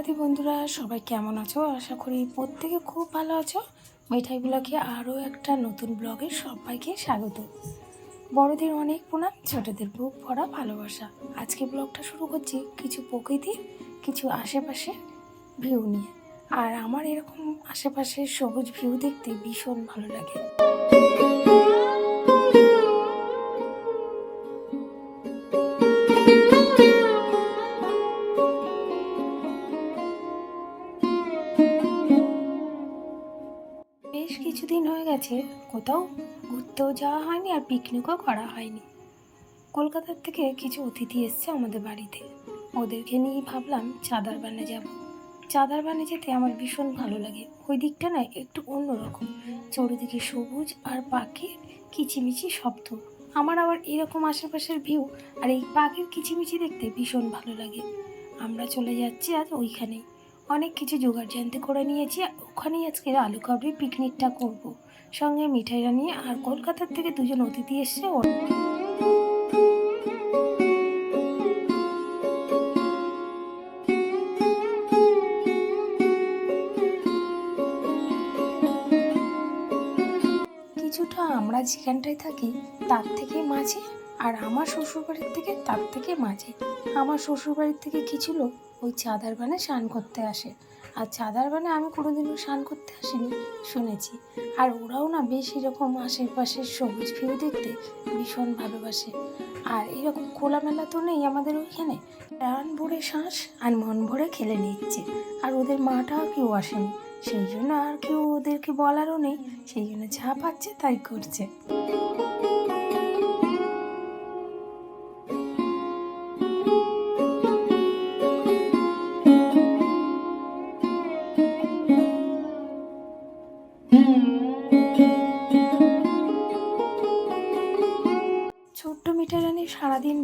রাধে বন্ধুরা, সবাই কেমন আছো? আশা করি প্রত্যেকে খুব ভালো আছো। মিঠাই ব্লগে আরও একটা নতুন ব্লগে সবাইকে স্বাগত। বড়দের অনেক প্রণাম ছোটদের বুক ভরা ভালোবাসা। আজকে ব্লগটা শুরু করছি কিছু প্রকৃতির কিছু আশেপাশে ভিউ নিয়ে। আর আমার এরকম আশেপাশের সবুজ ভিউ দেখতে ভীষণ ভালো লাগে। গেছে কোথাও ঘুরতেও যাওয়া হয়নি আর পিকনিকও করা হয়নি। কলকাতার থেকে কিছু অতিথি এসছে আমাদের বাড়িতে। ওদেরকে নিয়ে ভাবলাম চাদার বানে যাব। চাদার বানে যেতে আমার ভীষণ ভালো লাগে। ওই দিকটা না একটু অন্যরকম। চারিদিকে সবুজ আর পাখির কিচিমিচি শব্দ। আমার আবার এরকম আশেপাশের ভিউ আর এই পাখির কিচিমিচি দেখতে ভীষণ ভালো লাগে। আমরা চলে যাচ্ছি আজ ওইখানেই। অনেক কিছু জোগাড় জানতে করে নিয়েছি ওখানেই আজকে আলু কাবড়ি পিকনিকটা করব। সঙ্গে মিঠাই নিয়ে আর কলকাতার থেকে দুজন অতিথি এসছে কিছুটা আমরা যেখানটায় থাকি, তার থেকে মাঝে আর আমার শ্বশুরবাড়ির থেকে তার থেকে মাঝে। আমার শ্বশুরবাড়ির থেকে কিছু লোক ওই চাদার বানে স্নান করতে আসে। আর চাদার বানে আমি কোনোদিনও স্নান করতে আসিনি, শুনেছি। আর ওরাও না বেশ এরকম আশেপাশের সবুজ ভিউ দেখতে ভীষণ ভালোবাসে। আর এরকম খোলামেলা তো নেই আমাদের ওইখানে। প্রাণ ভরে শ্বাস আর মন ভরে খেলে নিচ্ছে। আর ওদের মাটাও কেউ আসেনি। সেই জন্য আর কেউ ওদেরকে বলারও নেই। সেই জন্য যা পাচ্ছে তাই করছে।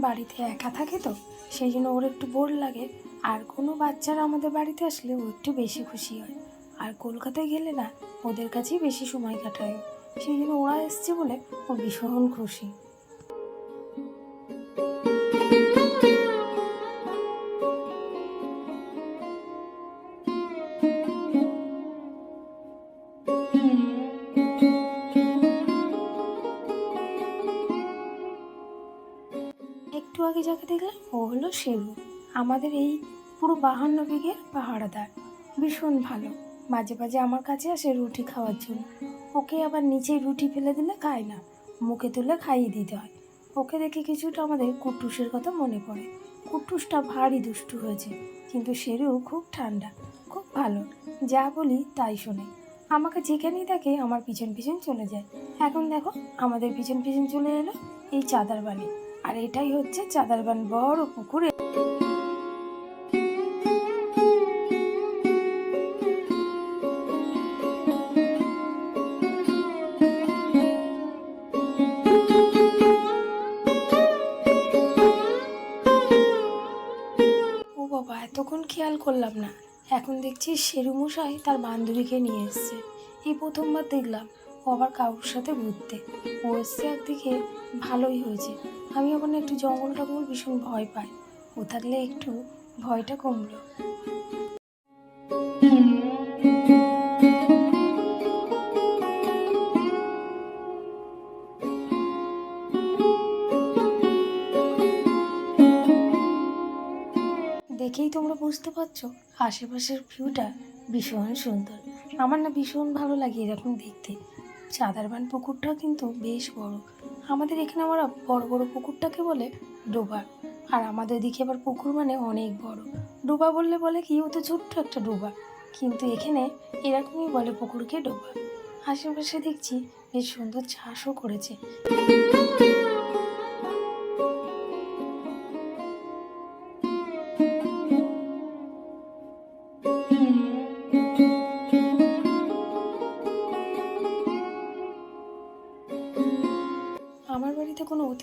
বাড়িতে একা থাকে তো, সেই জন্য ওর একটু বোর লাগে। আর কোনো বাচ্চারা আমাদের বাড়িতে আসলে ও একটু বেশি খুশি হয়। আর কলকাতায় গেলে না, ওদের কাছেই বেশি সময় কাটায়। সেই জন্য ওরা এসছে বলে ও ভীষণ খুশি। একটু আগে যাকে দেখলাম, ও হলো শেরু আমাদের এই পুরো বাহান্ন বিঘের পাহাড়াদার ভীষণ ভালো। মাঝে মাঝে আমার কাছে আসে রুটি খাওয়ার জন্য। ওকে আবার নিচে রুটি ফেলে দিলে খায় না। মুখে তুলে খাইয়ে দিতে হয়। ওকে দেখে কিছুটা আমাদের কুট্টুসের কথা মনে পড়ে। কুট্টুসটা ভারী দুষ্টু হয়েছে, কিন্তু শেরু খুব ঠান্ডা, খুব ভালো। যা বলি তাই শোনে। আমাকে যেখানেই থাকে আমার পিছন পিছন চলে যায়। এখন দেখো, আমাদের পিছন পিছন চলে এলো এই চাদার বালি। আর এটাই হচ্ছে চাদারবান বড় পুকুরে। ও বাবা, এতক্ষণ খেয়াল করলাম না। এখন দেখছি শেরু মশাই তার বান্ধবীকে নিয়ে এসছে। এই প্রথমবার দেখলাম। আবার কারোর সাথে ঘুরতে। ও এসছে একদিকে ভালোই হয়েছে। আমি এখন একটু জঙ্গল টঙ্গল ভীষণ ভয় পাই। ও থাকলে একটু ভয়টা কমলো। দেখেই তোমরা বুঝতে পারছ, আশেপাশের ভিউটা ভীষণ সুন্দর। আমার না ভীষণ ভালো লাগে এরকম দেখতে। চাদারবান পুকুরটা কিন্তু বেশ বড়। আমাদের এখানে আমরা বড় বড় পুকুরটাকে বলে ডোবা। আর আমাদের দিকে আবার পুকুর মানে অনেক বড়। ডোবা বললে বলে কি? ও তো ছোট্ট একটা ডোবা। কিন্তু এখানে এরকমই বলে পুকুরকে ডোবা। আশেপাশে দেখছি বেশ সুন্দর চাষও করেছে।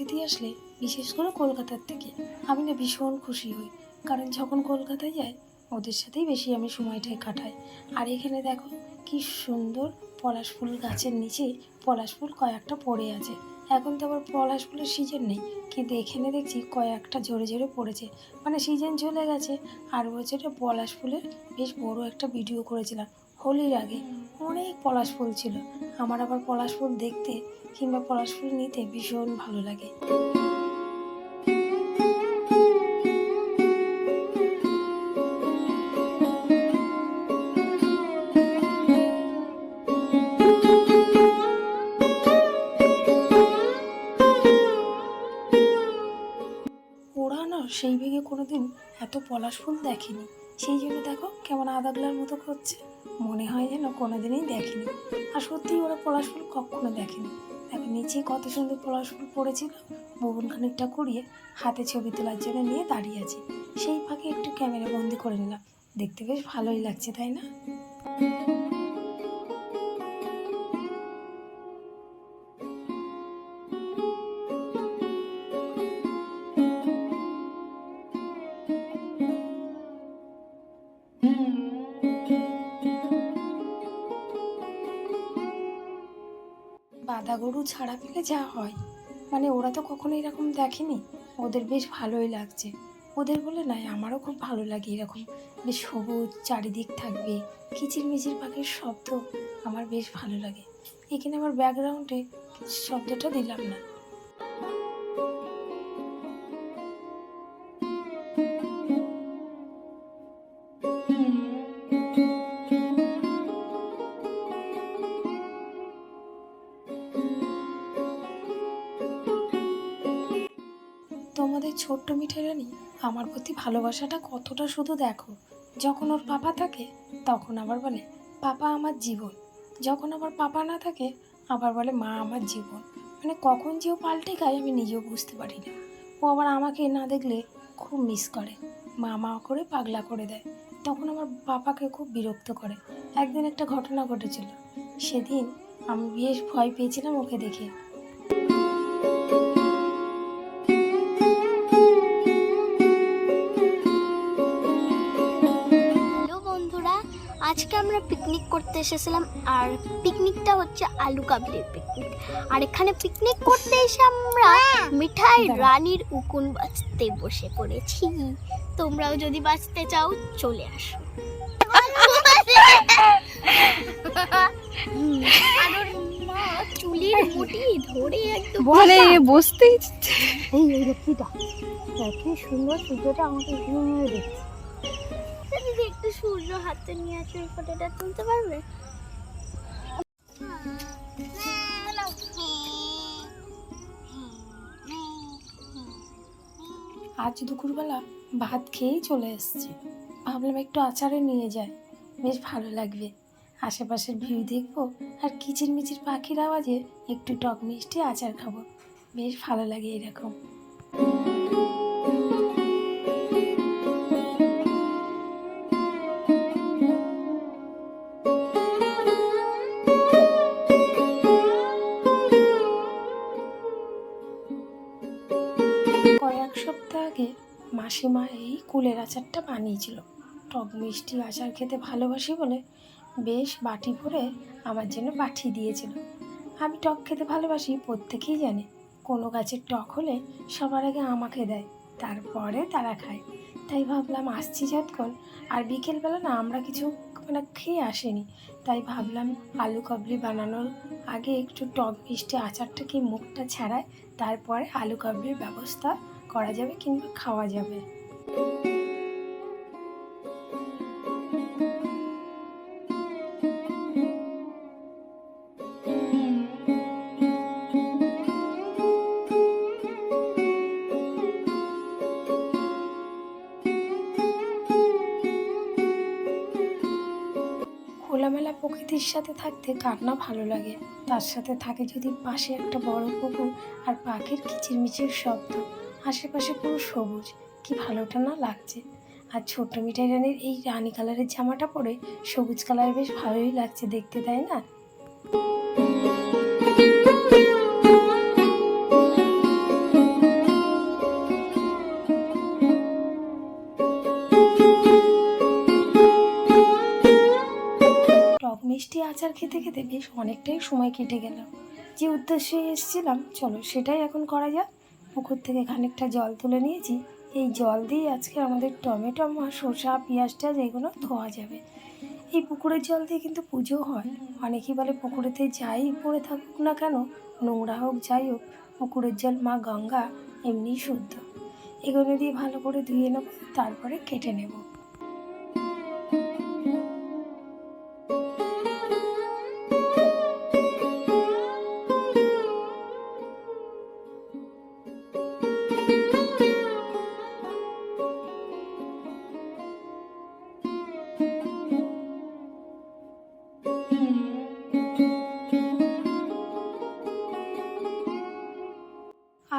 অতিথি আসলে বিশেষ করে কলকাতার থেকে, আমি না ভীষণ খুশি হই। কারণ যখন কলকাতায় যাই ওদের সাথেই বেশি আমি সময়টাই কাটাই। আর এখানে দেখো, কি সুন্দর পলাশ ফুল গাছের নিচে পলাশ ফুল কয়েকটা পড়ে আছে। এখন তো আবার পলাশ ফুলের সিজন নেই, কিন্তু এখানে দেখছি কয়েকটা জোরে জোরে পড়েছে। মানে সিজন চলে গেছে, আর বছরে পলাশ ফুলের বেশ বড় একটা ভিডিও করেছিলাম। হোলির আগে অনেক পলাশ ফুল ছিল। আমার আবার পলাশ ফুল দেখতে কিংবা পলাশ ফুল নিতে ভীষণ ভালো লাগে। সেই বেগে কোনোদিন এত পলাশ ফুল দেখেনি। সেই জন্য দেখো কেমন আদাগলার মতো করছে। মনে হয় যেন কোনোদিনই দেখেনি। আর সত্যিই ওরা পলাশ ফুল কখনো দেখেনি। দেখো, নিচে কত সুন্দর পলাশ ফুল পড়েছিল। ববন খানিকটা করিয়ে হাতে ছবি তোলার জন্য নিয়ে দাঁড়িয়ে আছি। সেই ফাঁকে একটু ক্যামেরা বন্দি করে নিলাম। দেখতে বেশ ভালোই লাগছে, তাই না? গরু ছাড়া পেলে যা হয়। মানে ওরা তো কখনো এরকম দেখেনি। ওদের বেশ ভালোই লাগছে। ওদের বলে নয় আমারও খুব ভালো লাগে এরকম। বেশ সবুজ, চারিদিক থাকবে কিচির মিচির পাখির শব্দ আমার বেশ ভালো লাগে। এখানে আমার ব্যাকগ্রাউন্ডে শব্দটা দিলাম না। তোমাদের ছোট্ট মিঠাই রানী আমার প্রতি ভালোবাসাটা কতটা শুধু দেখো। যখন ওর পাপা থাকে, তখন আবার বলে, পাপা আমার জীবন। যখন আমার পাপা না থাকে, আবার বলে, মা আমার জীবন। মানে কখন যে ও পাল্টে গায় আমি নিজেও বুঝতে পারি না। ও আবার আমাকে না দেখলে খুব মিস করে। মা মা করে পাগলা করে দেয়। তখন আমার পাপাকে খুব বিরক্ত করে। একদিন একটা ঘটনা ঘটেছিল। সেদিন আমি বেশ ভয় পেয়েছিলাম ওকে দেখে। আমরা পিকনিক করতে এসেছিলাম আর পিকনিকটা হচ্ছে আলু কাবলির পিকনিক আর এখানে পিকনিক করতে এসে আমরা মিঠাই রানীর উকুন বাজতে বসে পড়েছি তোমরাও যদি বাঁচতে চাও চলে আসো চুলির ধরে একদম বলে বসতেই এই লক্ষ্মীটা কি সুন্দর সূর্যটা আমাকে দেখছে যদি একটু সূর্য হাতে নিয়ে আসো ফটোটা তুলতে পারবে? আজ দুপুরবেলা ভাত খেয়েই চলে এসেছি। ভাবলাম একটু আচারে নিয়ে যাই। বেশ ভালো লাগবে। আশেপাশের ভিউ দেখব আর কিচির মিচির পাখির আওয়াজে একটু টক মিষ্টি আচার খাব। বেশ ভালো লাগে এরকম। মাসিমা এই কুলের আচারটা বানিয়েছিল। টক মিষ্টি আচার খেতে ভালোবাসি বলে বেশ বাটি ভরে আমার জন্য পাঠিয়ে দিয়েছিল। আমি টক খেতে ভালোবাসি, প্রত্যেকেই জানে। কোনো গাছের টক হলে সবার আগে আমাকে দেয়, তারপরে তারা খায়। তাই ভাবলাম আসছি যতক্ষণ, আর বিকেলবেলা না আমরা কিছু মানে খেয়ে আসেনি। তাই ভাবলাম আলু কাবলি বানানোর আগে একটু টক মিষ্টি আচারটা কি মুখটা ছাড়ায়, তারপরে আলু কাবলির ব্যবস্থা করা যাবে কিংবা খাওয়া যাবে। খোলামেলা প্রকৃতির সাথে থাকতে কার না ভালো লাগে? তার সাথে থাকে যদি পাশে একটা বড় পুকুর আর পাখির কিচিরমিচির শব্দ। আশেপাশে পুরো সবুজ। কি ভালোটা না লাগছে। আর ছোট্ট মিঠাই রানীর এই রানি কালারের জামাটা পরে সবুজ কালার বেশ ভালোই লাগছে দেখতে, তাই না? টক মিষ্টি আচার খেতে খেতে বেশ অনেকটাই সময় কেটে গেল। যে উদ্দেশ্যে এসেছিলাম, চলো সেটাই এখন করা যাক। পুকুর থেকে খানিকটা জল তুলে নিয়েছি। এই জল দিয়ে আজকে আমাদের টমেটো শসা, পেঁয়াজ যেগুলো এগুলো ধোয়া যাবে। এই পুকুরের জল দিয়ে কিন্তু পুজো হয়। অনেকেই বলে পুকুরেতে যাই পড়ে থাকুক না কেন, নোংরা হোক যাই হোক, পুকুরের জল মা গঙ্গা এমনি শুদ্ধ। এগুলো দিয়ে ভালো করে ধুয়ে নেব, তারপরে কেটে নেব।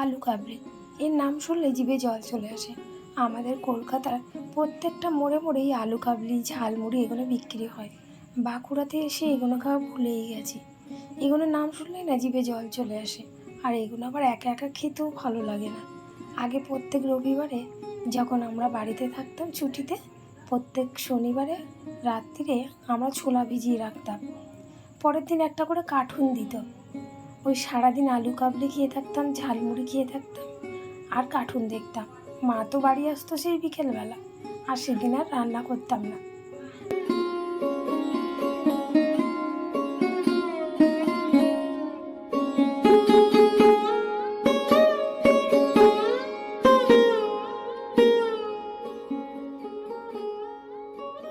আলু কাবলি। এর নাম শুনলে জিভে জল চলে আসে। আমাদের কলকাতার প্রত্যেকটা মোড়ে মোড়েই আলু কাবলি, ঝালমুড়ি এগুলো বিক্রি হয়। বাঁকুড়াতে এসে এগুলো খাওয়া ভুলেই গেছি। এগুলোর নাম শুনলেই না জিভে জল চলে আসে। আর এগুলো আবার একা একা খেতেও ভালো লাগে না। আগে প্রত্যেক রবিবারে যখন আমরা বাড়িতে থাকতাম ছুটিতে, প্রত্যেক শনিবারে রাত্রিরে আমরা ছোলা ভিজিয়ে রাখতাম। পরের দিন একটা করে কার্টুন দিত। ওই সারাদিন আলু কাবলি খেয়ে থাকতাম, ঝালমুড়ি খেয়ে থাকতাম, আর কার্টুন দেখতাম। মা তো বাড়ি আসতো সেই বিকেলবেলা, আর সেদিন আর রান্না করতাম না।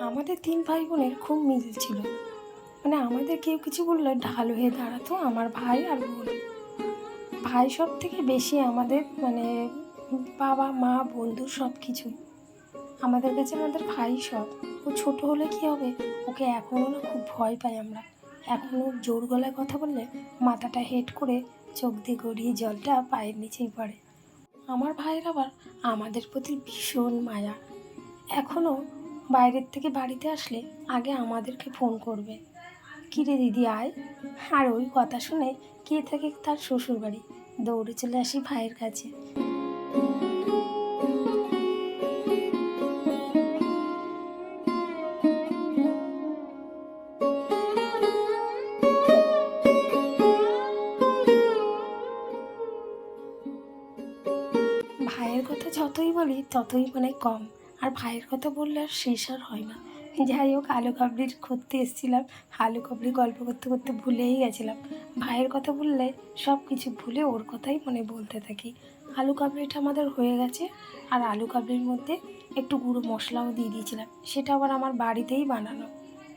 আমাদের তিন ভাই বোনের খুব মিল ছিল। মানে আমাদের কেউ কিছু বললে ঢাল হয়ে দাঁড়াতো, আমার ভাই আর বোন। ভাই সব থেকে বেশি আমাদের মানে বাবা, মা, বন্ধু সব কিছু আমাদের কাছে আমাদের ভাই সব। ও ছোট হলে কি হবে? ওকে এখনও না খুব ভয় পাই আমরা। এখনও জোর গলায় কথা বললে মাথাটা হেড করে চোখ দিয়ে গড়িয়ে জলটা পায়ের নিচেই পড়ে। আমার ভাইয়ের আবার আমাদের প্রতি ভীষণ মায়া। এখনও বাইরের থেকে বাড়িতে আসলে আগে আমাদেরকে ফোন করবে। কিরে দিদি, আয়। আর ওই কথা শুনে কে থাকে তার শ্বশুর বাড়ি দৌড়ে চলে আসি ভাইয়ের কাছে। ভাইয়ের কথা যতই বলি, ততই মানে কম। আর ভাইয়ের কথা বললে আর শেষ আর হয় না। যাই হোক, আলু কাবলির করতে এসেছিলাম। আলু কাবলি গল্প করতে করতে ভুলেই গেছিলাম। ভাইয়ের কথা বললে সব কিছু ভুলে ওর কথাই মনে বলতে থাকি। আলু কাবলিটা আমাদের হয়ে গেছে, আর আলু কাবলির মধ্যে একটু গুঁড়ো মশলাও দিয়ে দিয়েছিলাম। সেটা আবার আমার বাড়িতেই বানানো।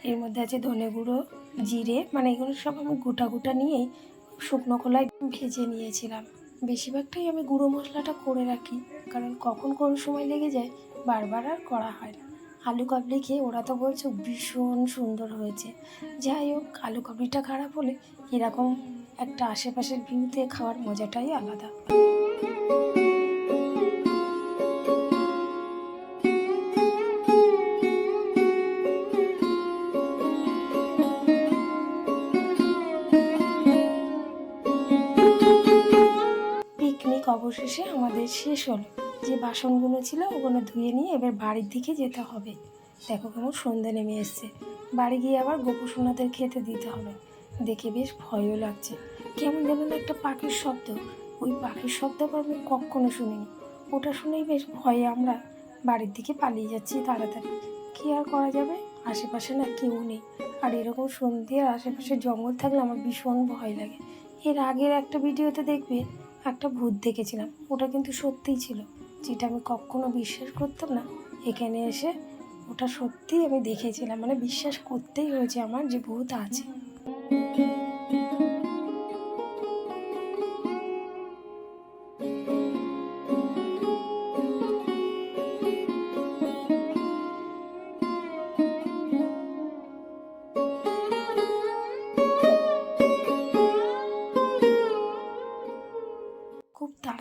এর মধ্যে আছে ধনে গুঁড়ো, জিরে মানে এগুলো সব আমি গোটা গোটা নিয়েই শুকনো কলায় ভেজে নিয়েছিলাম। বেশিরভাগটাই আমি গুঁড়ো মশলাটা করে রাখি, কারণ কখন কোন সময় লেগে যায় বারবার আর করা হয় না। আলু কাবলি খেয়ে ওরা তো বলছে ভীষণ সুন্দর হয়েছে। যাই হোক, আলু কাবলিটা খারাপ হলে এরকম একটা আশেপাশের ভিউতে খাওয়ার মজাটাই আলাদা। অবশেষে আমাদের শেষ হলো। যে বাসনগুলো ছিল ওগুলো ধুয়ে নিয়ে এবার বাড়ির দিকে যেতে হবে। দেখো কেমন সন্ধে নেমে এসছে। বাড়ি গিয়ে আবার গোপুসোনাদের খেতে দিতে হবে। দেখে বেশ ভয়ও লাগছে। কেমন যেন একটা পাখির শব্দ। ওই পাখির শব্দ আমি কখনো শুনিনি। ওটা শুনেই বেশ ভয়ে আমরা বাড়ির দিকে পালিয়ে যাচ্ছি তাড়াতাড়ি। কী আর করা যাবে? আশেপাশে না কেউ নেই। আর এরকম সন্ধে আর আশেপাশে জঙ্গল থাকলে আমার ভীষণ ভয় লাগে। এর আগের একটা ভিডিওতে দেখবে একটা ভূত দেখেছিলাম। ওটা কিন্তু সত্যিই ছিল। যেটা আমি কখনো বিশ্বাস করতাম না, এখানে এসে ওটা সত্যিই আমি দেখেছিলাম। মানে বিশ্বাস করতেই হয়েছে আমার যে ভূত আছে।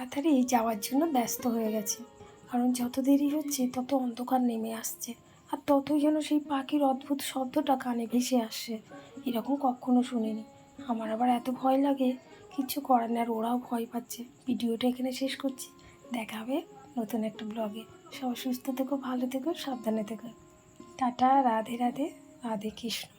তাড়াতাড়ি যাওয়ার জন্য ব্যস্ত হয়ে গেছে। কারণ যত দেরি হচ্ছে, তত অন্ধকার নেমে আসছে। আর ততই যেন সেই পাখির অদ্ভুত শব্দটা কানে ভেসে আসছে। এরকম কখনো শুনিনি। আমার আবার এত ভয় লাগে, কিছু করার নেই আর ওরাও ভয় পাচ্ছে। ভিডিওটা এখানে শেষ করছি। দেখা হবে নতুন একটা ব্লগে। সবাই সুস্থ থেকো, ভালো থেকো, সাবধানে থেকো। টাটা, রাধে রাধে রাধে কৃষ্ণ।